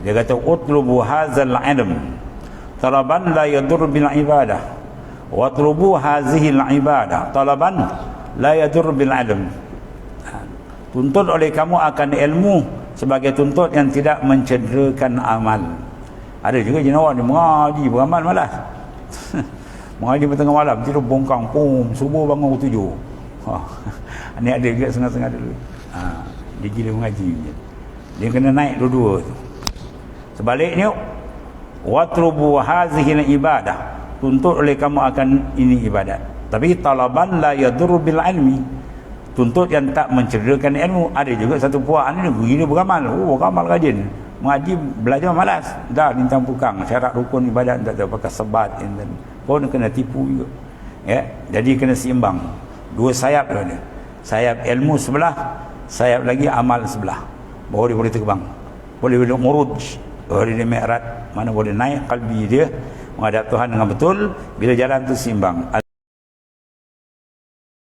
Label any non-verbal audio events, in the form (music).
dia kata utlubu hadzal ilm. Talaban la yadur bil ibadah. Wa utlubu hazihi al ibadah. Talaban la yadur bil ilm. Ha. tuntut oleh kamu akan ilmu sebagai tuntut yang tidak mencederakan amal. Ada juga jenawat ni mengaji beramal malas. (laughs) Mengaji tengah malam tidur bongkang pum subuh bangun tujuh. Ha. (laughs) ni ada juga setengah-setengah dulu. Ha. dia gila mengaji. Dia kena naik dua-dua tu sebaliknya watrubu hazihi ibadah tuntut oleh kamu akan ini ibadat. Tapi talaban la yadur bil ilmi. Tuntut yang tak mencederakan ilmu. Ada juga satu puak ni gila beramal. Oh beramal rajin. Mengaji belajar malas. Dah bintang pukang syarat rukun ibadat tak tahu pakai sebat dan pun kena tipu juga. Ya jadi kena seimbang. Dua sayap dia. Ada sayap ilmu sebelah sayap lagi amal sebelah. Baru dia boleh terbang. Boleh boleh muruj boleh dia mi'rat mana boleh naik kalbi dia menghadap Tuhan dengan betul bila jalan tu seimbang